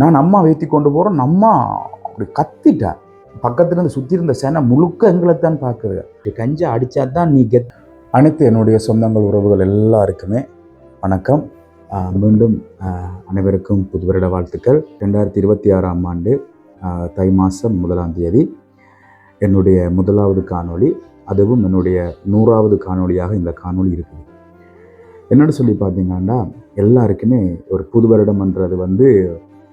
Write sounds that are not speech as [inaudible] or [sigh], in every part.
நான் அம்மா வைத்தி கொண்டு போகிறோம் அம்மா அப்படி கத்திட்டேன் பக்கத்தில் இருந்து சுற்றி இருந்த சேனை முழுக்க எங்களை தான் பார்க்குது கஞ்சா அடித்தா தான் நீ கெத் அனைத்து என்னுடைய சொந்தங்கள் உறவுகள் எல்லாருக்குமே வணக்கம். மீண்டும் அனைவருக்கும் புது வருட வாழ்த்துக்கள். ரெண்டாயிரத்தி இருபத்தி ஆறாம் ஆண்டு தை மாதம் முதலாம் தேதி. என்னுடைய முதலாவது காணொளி அதுவும் என்னுடைய நூறாவது காணொளியாக இந்த காணொளி இருக்குது. என்னன்னு சொல்லி பார்த்தீங்கன்னா எல்லாருக்குமே ஒரு புது வருடம்ன்றது வந்து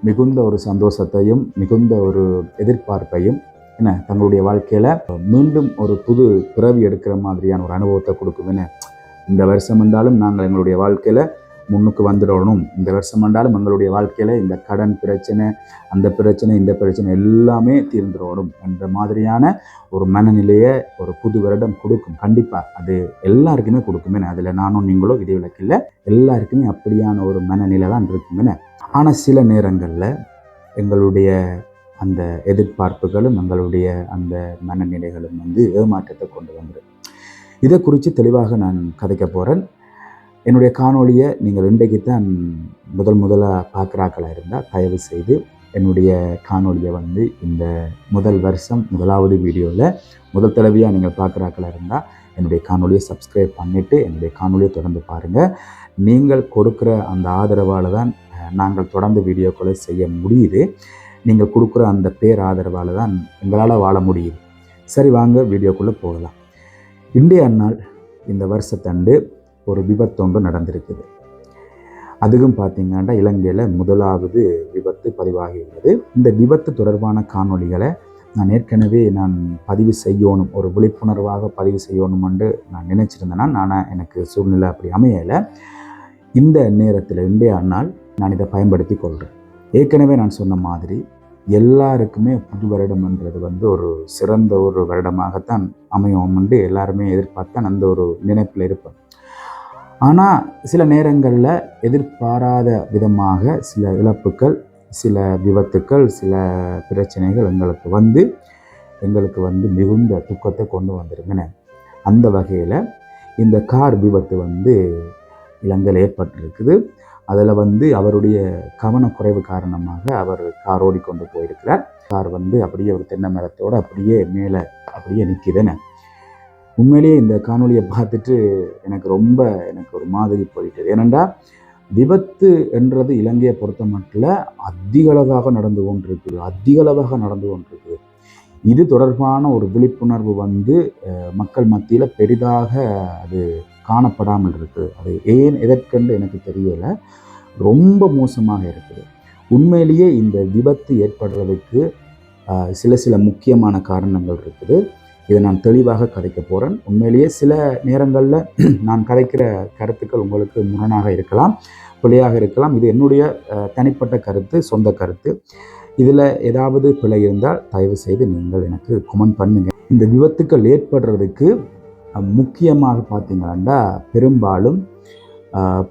மிகுந்த ஒரு சந்தோஷத்தையும் மிகுந்த ஒரு எதிர்பார்ப்பையும் என்ன தங்களுடைய வாழ்க்கையில் மீண்டும் ஒரு புது பிறவி எடுக்கிற மாதிரியான ஒரு அனுபவத்தை கொடுக்கும் என்ன இந்த வருஷம் வந்தாலும் நாங்கள் எங்களுடைய வாழ்க்கையில் முன்னுக்கு வந்துடணும். இந்த வருஷம் வந்தாலும் எங்களுடைய வாழ்க்கையில் இந்த கடன் பிரச்சனை அந்த பிரச்சனை இந்த பிரச்சனை எல்லாமே தீர்ந்துடணும் என்ற மாதிரியான ஒரு மனநிலையை ஒரு புது வருடம் கொடுக்கும். கண்டிப்பாக அது எல்லாருக்குமே கொடுக்கும் அதில் நானும் நீங்களும் விதிவிலக்கில்லை எல்லாருக்குமே அப்படியான ஒரு மனநிலை தான் இருக்குமேனே ஆனால் சில நேரங்களில் எங்களுடைய அந்த எதிர்பார்ப்புகளும் எங்களுடைய அந்த மனநிலைகளும் வந்து ஏமாற்றத்தை கொண்டு வந்துடும் இதை குறித்து தெளிவாக நான் கதைக்க போகிறேன் என்னுடைய காணொளியை நீங்கள் இன்றைக்கு தான் முதல் முதலாக பார்க்குறாக்களாக இருந்தால் தயவு செய்து என்னுடைய காணொலியை வந்து இந்த முதல் வருஷம் முதலாவது வீடியோவில் முதல் தடவையாக நீங்கள் பார்க்குறாக்களாக இருந்தால் என்னுடைய காணொலியை சப்ஸ்கிரைப் பண்ணிவிட்டு என்னுடைய காணொலியை தொடர்ந்து பாருங்கள் நீங்கள் கொடுக்குற அந்த ஆதரவால் தான் நாங்கள் தொடர்ந்து வீடியோக்களை செய்ய முடியுது. நீங்கள் கொடுக்குற அந்த பேர் ஆதரவால் தான் எங்களால் வாழ முடியுது. சரி வாங்க வீடியோக்குள்ளே போகலாம். இந்திய நாள் இந்த வருஷத்தண்டு ஒரு விபத்தொன்று நடந்திருக்குது. அதுவும் பார்த்தீங்கன்னா இலங்கையில் முதலாவது விபத்து பதிவாகியுள்ளது இந்த விபத்து தொடர்பான காணொளிகளை நான் ஏற்கனவே நான் பதிவு செய்யணும் ஒரு விழிப்புணர்வாக பதிவு செய்யணுமென்று நான் நினச்சிருந்தேன்னா நான் எனக்கு சூழ்நிலை அப்படி அமையலை. இந்த நேரத்தில் இந்திய நாள் நான் இதை பயன்படுத்தி கொள்கிறேன் ஏற்கனவே நான் சொன்ன மாதிரி எல்லாருக்குமே புது வருடம்ன்றது வந்து ஒரு சிறந்த ஒரு வருடமாகத்தான் அமையும் என்று எல்லாருமே எதிர்பார்த்தான் அந்த ஒரு நினைப்பில் இருப்பேன். ஆனால் சில நேரங்களில் எதிர்பாராத விதமாக சில இழப்புகள் சில விபத்துக்கள் சில பிரச்சனைகள் எங்களுக்கு வந்து எங்களுக்கு வந்து மிகுந்த துக்கத்தை கொண்டு வந்திருந்தன. அந்த வகையில் இந்த கார் விபத்து வந்து இலங்கையில் ஏற்பட்டிருக்குது. அதில் வந்து அவருடைய கவனக்குறைவு காரணமாக அவர் கார் ஓடிக்கொண்டு போயிருக்கிறார். கார் வந்து அப்படியே ஒரு தென்னை மரத்தோடு அப்படியே மேலே அப்படியே நிற்கிதுன்னு உண்மையிலேயே இந்த காணொலியை பார்த்துட்டு எனக்கு ரொம்ப எனக்கு ஒரு மாதிரி போயிட்டது. ஏனென்றா விபத்து என்றது இலங்கையை பொறுத்த மட்டும் அதிகளவாக நடந்து கொண்டிருக்குது. அதிகளவாக நடந்து கொண்டிருக்குது. இது தொடர்பான ஒரு விழிப்புணர்வு வந்து மக்கள் மத்தியில் பெரிதாக அது காணப்படாமல் இருக்குது அது ஏன் எதற்கென்று எனக்கு தெரியலை. ரொம்ப மோசமாக இருக்குது. உண்மையிலேயே இந்த விபத்து ஏற்படுறதுக்கு சில சில முக்கியமான காரணங்கள் இருக்குது. இதை நான் தெளிவாக கதைக்க போகிறேன் உண்மையிலேயே சில நேரங்களில் [clears throat] நான் கதைக்கிற கருத்துக்கள் உங்களுக்கு முரணாக இருக்கலாம் பிழையாக இருக்கலாம். இது என்னுடைய தனிப்பட்ட கருத்து சொந்த கருத்து. இதில் ஏதாவது பிழை இருந்தால் தயவு செய்து நீங்கள் எனக்கு கமெண்ட் பண்ணுங்கள் இந்த விபத்துக்கள் ஏற்படுறதுக்கு முக்கியமாக பார்த்தீங்கன்னா பெரும்பாலும்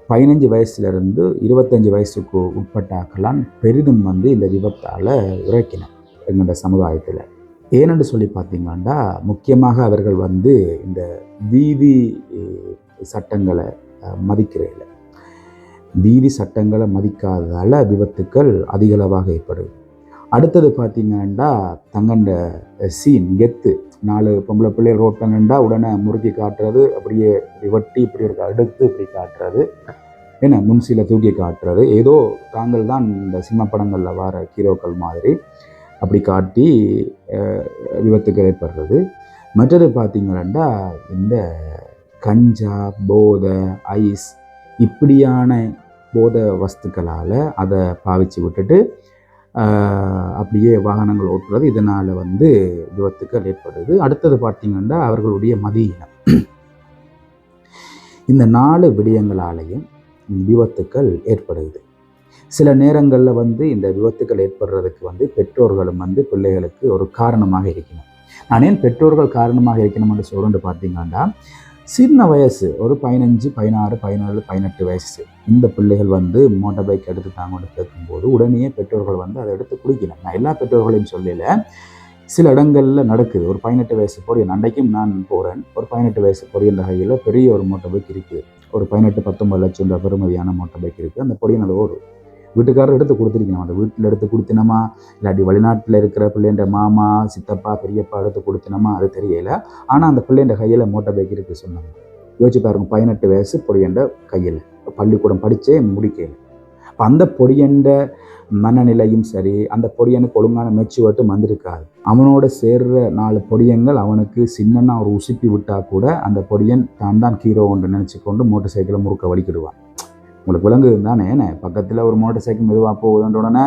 பதினஞ்சு வயசுலேருந்து இருபத்தஞ்சி வயசுக்கு உட்பட்டாக்கெல்லாம் பெரிதும் வந்து இந்த விபத்தால் இறக்கினர் எங்களோட சமுதாயத்தில். ஏனென்று சொல்லி பார்த்தீங்கன்னா முக்கியமாக அவர்கள் வந்து இந்த வீதி சட்டங்களை அஹ், மதிக்கிறதில்ல. வீதி சட்டங்களை மதிக்காததால் விபத்துக்கள் அதிகளவாக ஏற்படுது. அடுத்தது பார்த்தீங்கன்னா தங்கண்ட சீன் கெத்து. நாலு பொம்பளை பிள்ளைகள் ரோட்டில் நின்றா உடனே முறுக்கி காட்டுறது அப்படியே இப்படி வெட்டி இப்படி இருக்க அடுத்து இப்படி காட்டுறது. என்ன முன்சியில் தூக்கி காட்டுறது. ஏதோ தாங்கள் தான் இந்த சினிமா படங்களில் வர ஹீரோக்கள் மாதிரி அப்படி காட்டி விபத்துக்கு ஏற்படுறது. மற்றது பார்த்தீங்கன்னா இந்த கஞ்சா போதை ஐஸ் இப்படியான போதை வஸ்துக்களால் அதை பாவிச்சு விட்டுட்டு அப்படியே வாகனங்கள் ஓட்டுறது இதனால் வந்து விபத்துக்கள் ஏற்படுது. அடுத்தது பார்த்தீங்கன்னா அவர்களுடைய மதியினம் இந்த நாலு விடயங்களாலையும் விபத்துக்கள் ஏற்படுது. சில நேரங்களில் வந்து இந்த விபத்துக்கள் ஏற்படுறதுக்கு வந்து பெற்றோர்களும் வந்து பிள்ளைகளுக்கு ஒரு காரணமாக இருக்கணும் நான் ஏன் பெற்றோர்கள் காரணமாக இருக்கணும்னு சொல்கிறேன் பார்த்தீங்கன்னா சின்ன வயசு ஒரு பதினஞ்சு பதினாறு பதினேழு பதினெட்டு வயசு. இந்த பிள்ளைகள் வந்து மோட்டார் பைக் எடுத்து தாங்கன்னு கேட்கும்போது உடனே பெற்றோர்கள் வந்து அதை எடுத்து குடிக்கணும் நான் எல்லா பெற்றோர்களையும் சொல்லல. சில இடங்களில் நடக்குது. ஒரு பதினெட்டு வயசு பொடியன் அன்றைக்கும் நான் போகிறேன் ஒரு பதினெட்டு வயசு பொடியன் வகையில் பெரிய ஒரு மோட்டார் பைக் இருக்குது. ஒரு பதினெட்டு பத்தொம்பது லட்சம் ரூபாய் பெறுமதியான மோட்டார் பைக் இருக்குது. அந்த பொடியன் அதை ஓடும். வீட்டுக்காரர் எடுத்து கொடுத்துருக்கணும். அந்த வீட்டில் எடுத்து கொடுத்தினமா? இல்லாட்டி வெளிநாட்டில் இருக்கிற பிள்ளைன்ற மாமா சித்தப்பா பெரியப்பா எடுத்து கொடுத்தினமா? அது தெரியல. ஆனால் அந்த பிள்ளைன்ற கையில் மோட்டார் பைக் இருக்குது சொன்னாங்க. யோசிச்சு பாருங்க பதினெட்டு வயசு பொடியண்ட கையில். பள்ளிக்கூடம் படித்தே முடிக்கல. இப்போ அந்த பொடியண்ட மனநிலையும் சரி அந்த பொடியனுக்கு ஒழுங்கான மெச்சுவட்டும் வந்திருக்காது. அவனோட சேர்ற நாலு பொடியங்கள் அவனுக்கு சின்னன்னா ஒரு உசுப்பி விட்டா கூட அந்த பொடியன் தான் தான் ஹீரோ ஒன்று நினச்சி கொண்டு மோட்டர் சைக்கிளை முறுக்க வலிக்கிடுவான். உங்களுக்கு விலங்கு தானே என்ன? பக்கத்தில் ஒரு மோட்டர் சைக்கிள் மெதுவாக போகுதுன்ற உடனே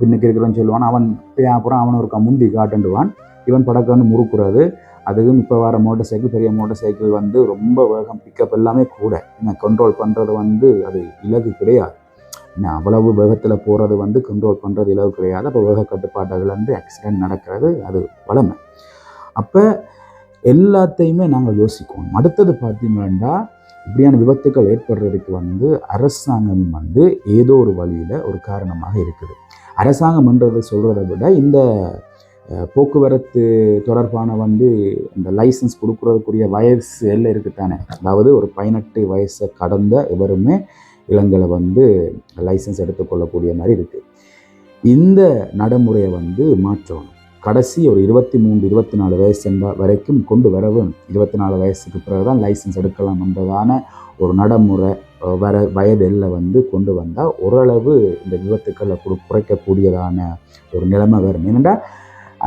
பின்னுக்கு இருக்கிறவன் சொல்லுவான் அவன் அப்புறம் அவன் ஒரு முந்தி காட்டுண்டுவான் இவன் படக்கன்னு முறுக்குறது அதுவும் இப்போ வர மோட்டர் சைக்கிள் பெரிய மோட்டர் சைக்கிள் வந்து ரொம்ப வேகம் பிக்கப் எல்லாமே கூட. என்ன கண்ட்ரோல் பண்ணுறது வந்து அது இலகு கிடையாது. என்ன அவ்வளவு வேகத்தில் போகிறது வந்து கண்ட்ரோல் பண்ணுறது இலகு கிடையாது. அப்போ வேக கட்டுப்பாடுகள் ஆக்சிடெண்ட் ஆக்சிடென்ட் நடக்கிறது அது வளமை. அப்போ எல்லாத்தையுமே நாங்கள் யோசிக்குவோம். அடுத்தது பார்த்தீங்கன்னா இப்படியான விபத்துக்கள் ஏற்படுறதுக்கு வந்து அரசாங்கம் வந்து ஏதோ ஒரு வழியில் ஒரு காரணமாக இருக்குது. அரசாங்கம்ன்றது சொல்கிறத விட இந்த போக்குவரத்து தொடர்பான வந்து இந்த லைசன்ஸ் கொடுக்குறதுக்குரிய வயசு எல்லாம் இருக்குதானே? அதாவது ஒரு பதினெட்டு வயசை கடந்த எவருமே இளங்கலை வந்து லைசன்ஸ் எடுத்துக்கொள்ளக்கூடிய மாதிரி இருக்குது இந்த நடைமுறையை வந்து மாற்றணும். கடைசி ஒரு இருபத்தி மூன்று இருபத்தி நாலு வயசு என்ப வரைக்கும் கொண்டு வரவும் இருபத்தி நாலு வயசுக்கு பிறகு தான் லைசன்ஸ் எடுக்கலாம் என்பதான ஒரு நடைமுறை வர வயதில் வந்து கொண்டு வந்தால் ஓரளவு இந்த விபத்துக்களை குறு குறைக்கக்கூடியதான ஒரு நிலைமை வரும். ஏனென்றால்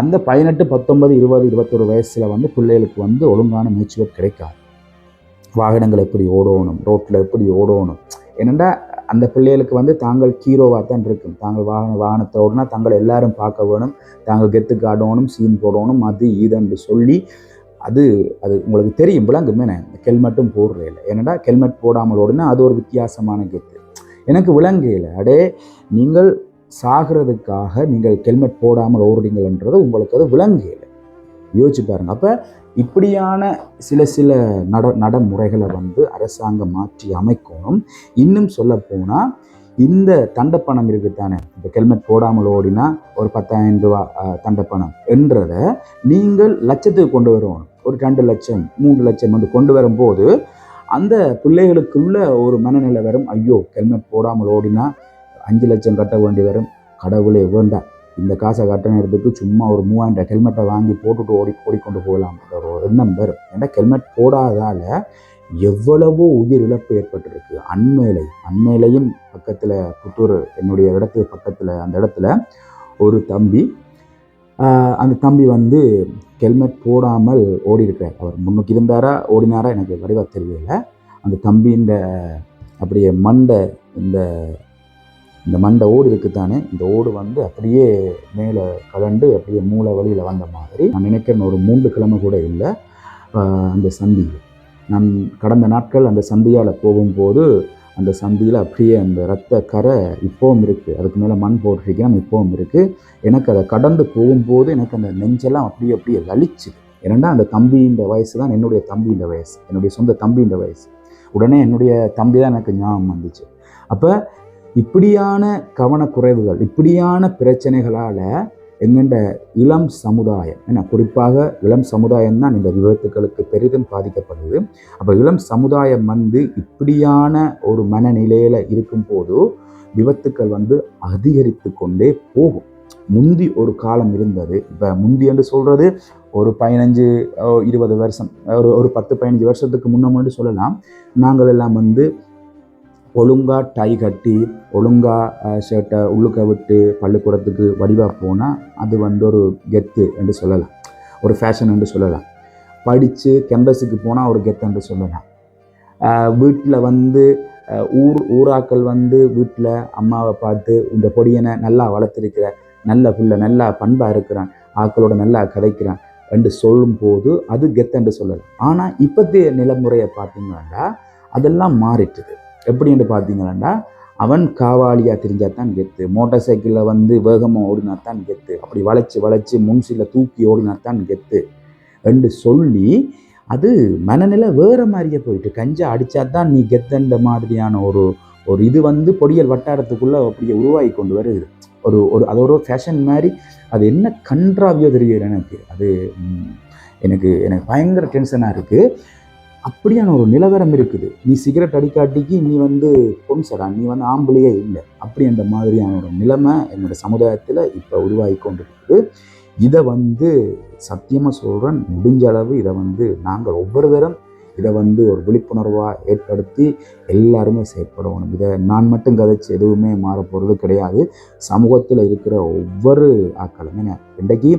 அந்த பதினெட்டு பத்தொன்பது இருபது இருபத்தொரு வயசில் வந்து பிள்ளைகளுக்கு வந்து ஒழுங்கான மேய்ச்சுவர் கிடைக்காது. வாகனங்கள் எப்படி ஓடணும் ரோட்டில் எப்படி ஓடணும். ஏனென்றால் அந்த பிள்ளைகளுக்கு வந்து தாங்கள் ஹீரோவாக தான் இருக்கும். தாங்கள் வாகன வாகனத்தை ஓடினா தாங்கள் எல்லாரும் பார்க்க வேணும். தாங்கள் கெத்து காடணும் சீன் போடணும் அது இதுன்னு சொல்லி அது அது உங்களுக்கு தெரியும் விளங்குமே ஹெல்மெட்டும் போடுறதில்ல ஏன்னடா ஹெல்மெட் போடாமல் ஓடினா அது ஒரு வித்தியாசமான கெத்து. எனக்கு விளங்கையில் அடே நீங்கள் சாகிறதுக்காக நீங்கள் ஹெல்மெட் போடாமல் ஓடுறீங்கன்றது உங்களுக்கு அது விளங்கையில் யோசிச்சு பாருங்க. அப்போ இப்படியான சில சில நட நடைமுறைகளை வந்து அரசாங்கம் மாற்றி அமைக்கணும். இன்னும் சொல்ல போனால் இந்த தண்டப்பணம் இருக்குத்தானே இப்போ ஹெல்மெட் போடாமல் ஓடினா ஒரு பத்தாயிரம் ரூபா தண்டப்பணம் என்றதை நீங்கள் லட்சத்துக்கு கொண்டு வரணும். ஒரு ரெண்டு லட்சம் மூன்று லட்சம் வந்து கொண்டு வரும்போது அந்த பிள்ளைகளுக்குள்ள ஒரு மனநிலை வரும். ஐயோ ஹெல்மெட் போடாமல் ஓடினா அஞ்சு லட்சம் கட்ட வேண்டி வரும். கடவுளே வேண்டாம் இந்த காசை கட்டணத்துக்கு சும்மா ஒரு மூவாயிரம் ஹெல்மெட்டை வாங்கி போட்டுட்டு ஓடி ஓடிக்கொண்டு போகலாம். ஒரு எண்ணம் வரும் ஏன்னா ஹெல்மெட் போடாதால எவ்வளவோ உயிர் இழப்பு ஏற்பட்டிருக்கு. அண்மையிலை அண்மையிலையும் பக்கத்தில் புத்தூர் என்னுடைய இடத்து பக்கத்தில் அந்த இடத்துல ஒரு தம்பி அந்த தம்பி வந்து ஹெல்மெட் போடாமல் ஓடி இருக்கிறார் அவர் முன்னுக்கு இருந்தாரா ஓடினாரா எனக்கு வடிவாக தெரியல. அந்த தம்பின்ற அப்படியே மண்டை இந்த இந்த மண்டை ஓடு இருக்குத்தானே இந்த ஓடு வந்து அப்படியே மேலே கலண்டு அப்படியே மூளை வழியில் வந்த மாதிரி. நான் நினைக்கிறேன் ஒரு மூன்று கிழமை கூட இல்லை. அந்த சந்தியில். நான் கடந்த நாட்கள் அந்த சந்தியால் போகும்போது அந்த சந்தியில் அப்படியே அந்த ரத்த கரை இப்போவும் இருக்குது அதுக்கு மேலே மண் போட்டிருக்கேன் இப்போவும் இருக்குது எனக்கு அதை கடந்து போகும்போது எனக்கு அந்த நெஞ்செல்லாம் அப்படியே அப்படியே வலிச்சுது. ஏன்னா அந்த தம்பின்ற வயசு தான் என்னுடைய தம்பின்ற வயசு. என்னுடைய சொந்த தம்பின்ற வயசு. உடனே என்னுடைய தம்பி தான் எனக்கு ஞாபகம் வந்துச்சு. அப்போ இப்படியான கவனக்குறைவுகள் இப்படியான பிரச்சனைகளால் எங்கண்ட இளம் சமுதாயம் ஏன்னா குறிப்பாக இளம் சமுதாயம் தான் இந்த விபத்துக்களுக்கு பெரிதும் பாதிக்கப்படுது. அப்போ இளம் சமுதாயம் வந்து இப்படியான ஒரு மனநிலையில் இருக்கும்போது விபத்துக்கள் வந்து அதிகரித்து கொண்டே போகும். முந்தி ஒரு காலம் இருந்தது. இப்போ முந்தி என்று சொல்கிறது ஒரு பதினஞ்சு இருபது வருஷம் ஒரு ஒரு பத்து பதினஞ்சு வருஷத்துக்கு முன்னே முன்னாடி சொல்லலாம். நாங்கள் எல்லாம் வந்து ஒழுங்காக டை கட்டி ஒழுங்காக ஷர்ட்டை உள்ளுக்க விட்டு பள்ளிக்கூடத்துக்கு வடிவாக போனால் அது வந்து ஒரு கெத்து என்று சொல்லலாம். ஒரு ஃபேஷன் என்று சொல்லலாம். படித்து கேம்பஸுக்கு போனால் ஒரு கெத்து என்று சொல்லலாம். வீட்டில் வந்து ஊர் ஊராக்கள் வந்து வீட்டில் அம்மாவை பார்த்து இந்த பொடியனை நல்லா வளர்த்துருக்கிற நல்ல புள்ள நல்லா பண்பாக இருக்கிறான் ஆக்களோட நல்லா கதைக்கிறான் என்று சொல்லும்போது அது கெத்து என்று சொல்லலாம். ஆனால் இப்போத்தைய நிலைமுறையை பார்த்தீங்கன்னா அதெல்லாம் மாறிட்டுது எப்படின்னு பார்த்தீங்கன்னா அவன் காவாலியாக தெரிஞ்சால் தான் கெத்து. மோட்டார் சைக்கிளில் வந்து வேகமாக ஓடினா தான் கெத்து. அப்படி வளைச்சி வளைச்சி முன்சில தூக்கி ஓடினா தான் கெத்து. என்று சொல்லி அது மனநிலை வேறு மாதிரியே போயிட்டு கஞ்சா அடித்தா தான் நீ கெத்துன்ற மாதிரியான ஒரு ஒரு இது வந்து பொடியல் வட்டாரத்துக்குள்ளே அப்படியே உருவாகி கொண்டு வருது. ஒரு ஒரு அது ஒரு ஃபேஷன் மாதிரி அது என்ன கன்றாவியோ தெரியல எனக்கு. அது எனக்கு எனக்கு பயங்கர டென்ஷனாக இருக்குது அப்படியான ஒரு நிலவரம் இருக்குது. நீ சிகரெட் அடிக்காட்டிக்கு நீ வந்து பொன்சடா நீ வந்து ஆம்பளையே இல்லை. அப்படின்ற மாதிரியான ஒரு நிலைமை என்னோட சமுதாயத்தில் இப்போ உருவாகி கொண்டிருக்குது. இதை வந்து சத்தியமாக சொல்கிறேன் முடிஞ்ச அளவு இதை வந்து நாங்கள் ஒவ்வொருவரும் இதை வந்து ஒரு விழிப்புணர்வாக ஏற்படுத்தி எல்லாருமே செயற்படணும். இதை நான் மட்டும் கதைச்சு எதுவுமே மாற போகிறது கிடையாது. சமூகத்தில் இருக்கிற ஒவ்வொரு ஆக்களுமே இன்றைக்கு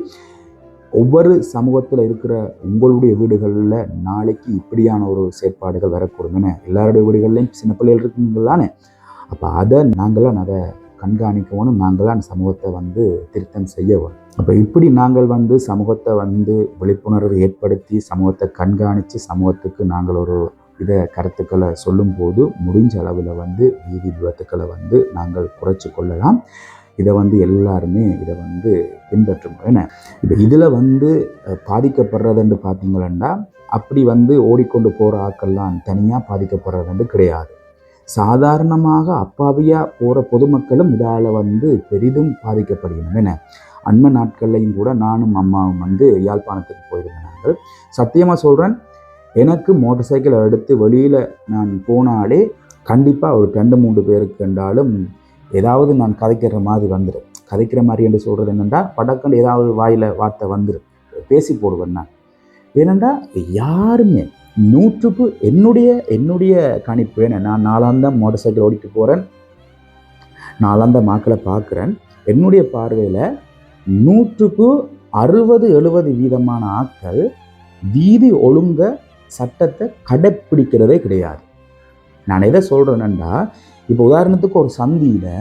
ஒவ்வொரு சமூகத்தில் இருக்கிற உங்களுடைய வீடுகளில் நாளைக்கு இப்படியான ஒரு செயற்பாடுகள் வரக்கூடும் எல்லாருடைய வீடுகள்லையும் சின்ன பிள்ளைகள் இருக்குங்களானே அப்போ அதை நாங்களாம் அதை கண்காணிக்கணும் நாங்களாம் சமூகத்தை வந்து திருத்தம் செய்யவும். அப்போ இப்படி நாங்கள் வந்து சமூகத்தை வந்து விழிப்புணர்வு ஏற்படுத்தி சமூகத்தை கண்காணித்து சமூகத்துக்கு நாங்கள் ஒரு இதை கருத்துக்களை சொல்லும்போது முடிஞ்ச அளவில் வந்து வீதி விபத்துக்களை வந்து நாங்கள் குறைச்சி கொள்ளலாம். இதை வந்து எல்லாருமே இதை வந்து பின்பற்றும் ஏன்னா இப்போ இதில் வந்து பாதிக்கப்படுறதுன்னு பார்த்தீங்களா அப்படி வந்து ஓடிக்கொண்டு போகிற ஆக்கள்லாம் தனியாக பாதிக்கப்படுறதுன்னு கிடையாது. சாதாரணமாக அப்பாவியாக போகிற பொதுமக்களும் இதால் வந்து பெரிதும் பாதிக்கப்படுகின்றன என்ன? அண்மை நாட்கள்லையும் கூட நானும் அம்மாவும் வந்து யாழ்ப்பாணத்துக்கு போயிருந்தார்கள் சத்தியமாக சொல்கிறேன் எனக்கு மோட்டர் சைக்கிளை எடுத்து வெளியில் நான் போனாலே கண்டிப்பாக ஒரு ரெண்டு மூன்று பேருக்கு என்றாலும் ஏதாவது நான் கதைக்கிற மாதிரி வந்துடும் கதைக்கிற மாதிரி என்று சொல்கிறது என்னென்னா படக்கண்டு ஏதாவது வாயில் வார்த்தை வந்துடும் பேசி போடுவேன் நான். ஏனென்றா யாருமே நூற்றுக்கு என்னுடைய என்னுடைய கணிப்பு என்ன நான் நாலாந்தம் மோட்டர் சைக்கிள் ஓடிட்டு போகிறேன் நாலாந்த மாக்களை பார்க்குறேன். என்னுடைய பார்வையில் நூற்றுக்கு அறுபது எழுபது வீதமான ஆட்கள் வீதி ஒழுங்க சட்டத்தை கடைப்பிடிக்கிறதே கிடையாது. நான் எதை சொல்கிறேன்னா இப்போ உதாரணத்துக்கு ஒரு சந்தியில்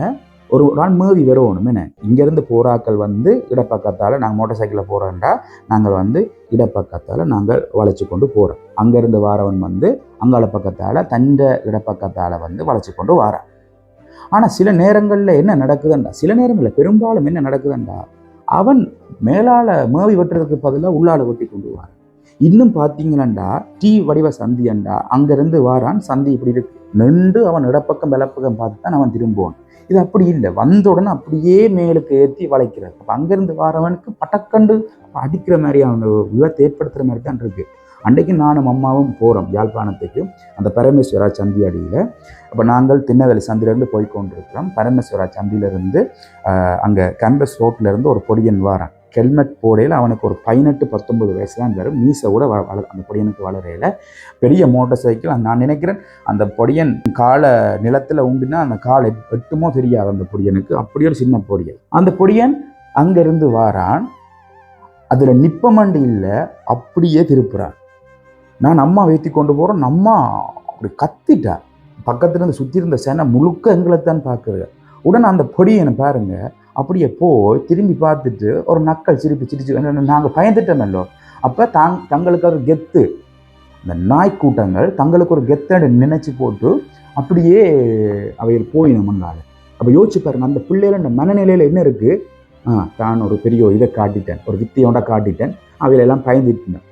ஒரு நாள் மேவி வரணும். என்ன? இங்கேருந்து போராக்கள் வந்து இடப்பக்கத்தால் நாங்கள் மோட்டார் சைக்கிளில் போகிறோண்டா நாங்கள் வந்து இடப்பக்கத்தால் நாங்கள் வளைச்சி கொண்டு போகிறோம் அங்கேருந்து வாரவன் வந்து அங்கால பக்கத்தால் தண்ட இடப்பக்கத்தால் வந்து வளைச்சி கொண்டு வாரான். ஆனால் சில நேரங்களில் என்ன நடக்குதுண்டா? சில நேரங்களில் பெரும்பாலும் என்ன நடக்குதுண்டா? அவன் மேலால் மேவி வெட்டுறதுக்கு பதிலாக உள்ளால வெட்டி கொண்டு வாரான் இன்னும் பார்த்தீங்களா டீ வடிவ சந்தியண்டா அங்கேருந்து வாரான் சந்தி இப்படி இருக்கு. நின்று அவன் இடப்பக்கம் விளப்பக்கம் பார்த்து தான் அவன் திரும்புவான். இது அப்படி இல்லை. வந்த உடனே அப்படியே மேலுக்கு ஏற்றி வளைக்கிறார். அப்போ அங்கேருந்து வாரவனுக்கு பட்டக்கண்டு அடிக்கிற மாதிரி அவன் விபத்தை ஏற்படுத்துகிற மாதிரி தான் இருக்கு. அன்றைக்கு நானும் அம்மாவும் போகிறோம் யாழ்ப்பாணத்துக்கு. அந்த பரமேஸ்வரா சந்தி அடியில். அப்போ நாங்கள் திண்ணவேலி சந்திலேருந்து போய் கொண்டிருக்கிறோம் பரமேஸ்வரா சந்தியிலேருந்து அங்கே கேம்பஸ் ரோட்லேருந்து ஒரு பொடியன் வாரான். ஹெல்மெட் போடையில் அவனுக்கு ஒரு பதினெட்டு பத்தொம்பது வயசு தான் வரும் மீசை கூட வள அந்த பொடியனுக்கு வளரையில் பெரிய மோட்டார் சைக்கிள் நான் நினைக்கிறேன் அந்த பொடியன் காலை நிலத்தில் உண்டுனா அந்த கால் எட்டுமோ தெரியாது அந்த பொடியனுக்கு. அப்படியே ஒரு சின்ன பொடியன். அந்த பொடியன் அங்கேருந்து வாரான். அதில் நிப்பமண்டி இல்லை. அப்படியே திருப்புறான். நான் அம்மா வைத்தி கொண்டு போகிறோம் அம்மா அப்படி கத்திட்டா. பக்கத்துலேருந்து சுற்றி இருந்த சேனை முழுக்க எங்களைத்தான் பார்க்குறது உடனே அந்த பொடியனை பாருங்கள் அப்படியே போய் திரும்பி பார்த்துட்டு ஒரு நக்கல் சிரிப்பு சிரிச்சு நாங்கள் பயந்துட்டோமல்லோ அப்போ தாங் தங்களுக்கு ஒரு கெத்து. இந்த நாய் கூட்டங்கள் தங்களுக்கு ஒரு கெத்தனை நினச்சி போட்டு அப்படியே அவையில் போயிடும் முன்னால். அப்போ யோசிச்சு பாருங்க அந்த பிள்ளைகளோட இந்த மனநிலையில் என்ன இருக்குது ஆ தான் ஒரு பெரிய இதை காட்டிட்டேன் ஒரு வித்தியோட காட்டிட்டேன். அவையிலெல்லாம் பயந்துட்டேன்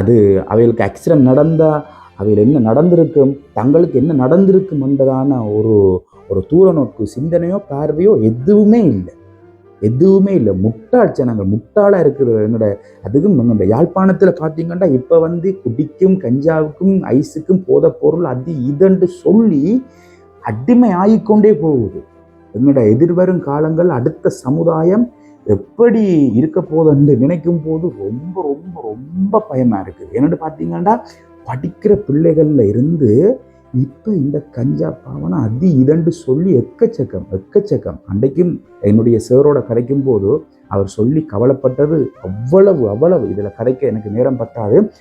அது அவைகளுக்கு ஆக்சிடென்ட் நடந்தால் அவையில் என்ன நடந்திருக்கும் தங்களுக்கு என்ன நடந்திருக்கும் என்பதான ஒரு ஒரு தூர நோக்கு சிந்தனையோ பார்வையோ எதுவுமே இல்லை. எதுவுமே இல்லை. முட்டாள் ஜனங்கள் முட்டாளாக இருக்கிற என்னோட அதுக்கும் இந்த யாழ்ப்பாணத்தில் பார்த்தீங்கன்னா இப்போ வந்து குடிக்கும் கஞ்சாவுக்கும் ஐஸுக்கும் போத பொருள் அது இதன்று சொல்லி அடிமை ஆகிக்கொண்டே போகுது. என்னோட எதிர்வரும் காலங்கள் அடுத்த சமுதாயம் எப்படி இருக்க போதுன்னு நினைக்கும் போது ரொம்ப ரொம்ப ரொம்ப பயமாக இருக்குது. என்னென்னு பார்த்தீங்கன்னா படிக்கிற பிள்ளைகளில் இருந்து இப்போ இந்த கஞ்சா பாவனை அதி இதண்டு சொல்லி எக்கச்சக்கம் எக்கச்சக்கம் அன்றைக்கும் என்னுடைய சேரோட கரைக்கும் போது அவர் சொல்லி கவலைப்பட்டது அவ்வளவு அவ்வளவு. இதில் கரைக்க எனக்கு நேரம் பத்தாது.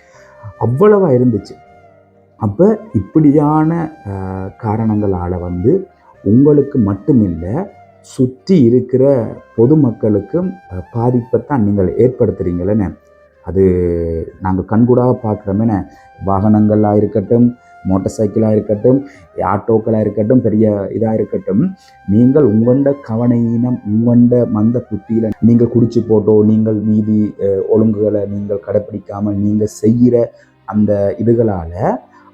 அவ்வளவாக இருந்துச்சு. அப்போ இப்படியான காரணங்களால் வந்து உங்களுக்கு மட்டுமில்லை சுற்றி இருக்கிற பொதுமக்களுக்கும் பாதிப்பை தான் நீங்கள் ஏற்படுத்துகிறீங்களேன்னு அது நாங்கள் கண்கூடாக பார்க்குறோமேன வாகனங்களாக இருக்கட்டும் மோட்டார் சைக்கிளாக இருக்கட்டும் ஆட்டோக்களாக இருக்கட்டும் பெரிய இதாக இருக்கட்டும் நீங்கள் உங்கண்ட கவனையினம் உங்கண்ட மந்த புத்தியில் நீங்கள் குடிச்சு போட்டோ நீங்கள் மீதி ஒழுங்குகளை நீங்கள் கடைப்பிடிக்காமல் நீங்கள் செய்கிற அந்த இதுகளால்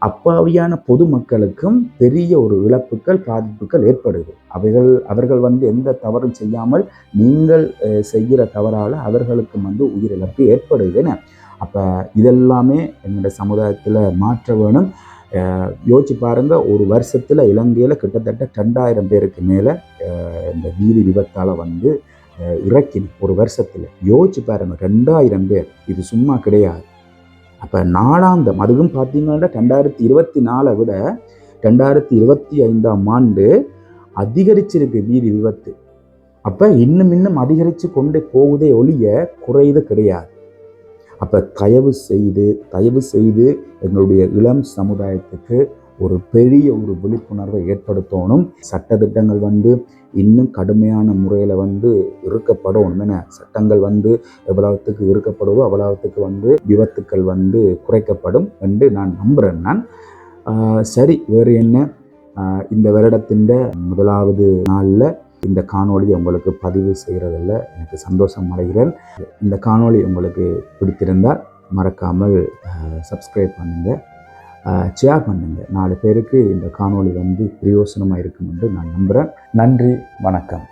அப்பாவியான பொதுமக்களுக்கும் பெரிய ஒரு இழப்புகள் பாதிப்புகள் ஏற்படுது. அவைகள் அவர்கள் வந்து எந்த தவறும் செய்யாமல் நீங்கள் செய்கிற தவறால் அவர்களுக்கும் வந்து உயிரிழப்பு ஏற்படுதுன்னு. அப்போ இதெல்லாமே என்னுடைய சமுதாயத்தில் மாற்ற வேணும். யோசிச்சு பாருங்க ஒரு வருஷத்தில் இலங்கையில் கிட்டத்தட்ட ரெண்டாயிரம் பேருக்கு மேலே இந்த வீதி விபத்தால் வந்து இறக்கின ஒரு வருஷத்தில். யோசிச்சு பாருங்க ரெண்டாயிரம் பேர். இது சும்மா கிடையாது. அப்போ நாளாந்தம் அதுவும் பார்த்தீங்கன்னா ரெண்டாயிரத்தி இருபத்தி நாலை விட ரெண்டாயிரத்தி இருபத்தி ஐந்தாம் ஆண்டு அதிகரிச்சிருக்கு வீதி விபத்து. அப்போ இன்னும் இன்னும் அதிகரித்து கொண்டு போகுதே ஒழிய குறையுது கிடையாது. அப்போ தயவு செய்து தயவு செய்து எங்களுடைய இளம் சமுதாயத்துக்கு ஒரு பெரிய ஒரு விழிப்புணர்வை ஏற்படுத்தணும். சட்டத்திட்டங்கள் வந்து இன்னும் கடுமையான முறையில் வந்து இருக்கப்படணும் என சட்டங்கள் வந்து எவ்வளவுத்துக்கு இருக்கப்படுவோ அவ்வளவுத்துக்கு வந்து விபத்துக்கள் வந்து குறைக்கப்படும் என்று நான் நம்புகிறேன் நான். சரி வேறு என்ன? இந்த வருடத்தின் முதலாவது நாளில் இந்த காணொளி உங்களுக்கு பதிவு செய்கிறதில் எனக்கு சந்தோஷம் அடைகிறேன். இந்த காணொளி உங்களுக்கு பிடித்திருந்தால் மறக்காமல் சப்ஸ்கிரைப் பண்ணுங்கள் ஷேர் பண்ணுங்கள் நாலு பேருக்கு இந்த காணொளி வந்து பிரயோசனமாக இருக்கும் என்று நான் நம்புகிறேன் நன்றி வணக்கம்.